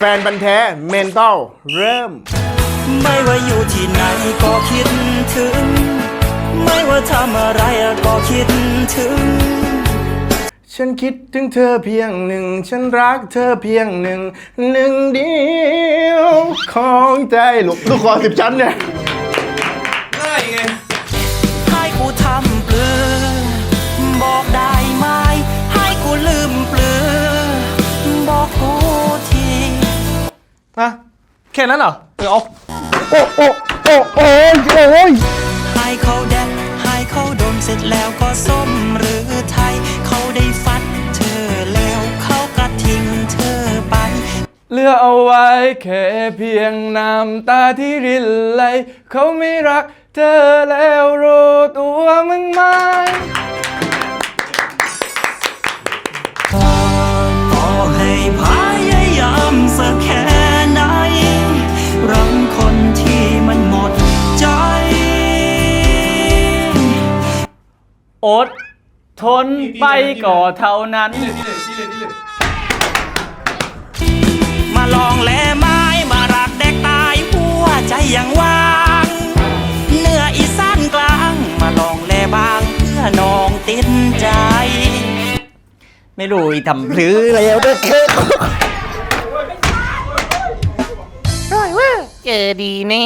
แฟนบันธุ์แท้เมนทัลเริ่ม ไม่ว่าอยู่ที่ไหนก็คิดถึง ไม่ว่าทำอะไรก็คิดถึง ฉันคิดถึงเธอเพียงหนึ่ง ฉันรักเธอเพียงหนึ่ง หนึ่งเดียว ของใจลูกลูกคอสิบชั้นเนี่ย นะแค่นั้นเหรอเออเอาโอ้โอ้โอ้โอ้ยโอ้ยให้เขาแดกให้เขาโดนเสร็จแล้วก็ส้มหรือไทย เขาได้ฟัดเธอแล้วเขากระทิ้งเธอไปเหลือเอาไว้แค่เพียงน้ำตาที่รินไหลเขาไม่รักเธอแล้วรู้ตัวมึงไหม อดทนไปก่อเท่านั้นมาลองแลไม้มารักแดกตายหัวใจยังว่างเหนื้ออีสานกลางมาลองแลบางเพื่อน้องติดใจ ไม่รู้อีทำพลื้อแล้วเด้อเจอดีแน่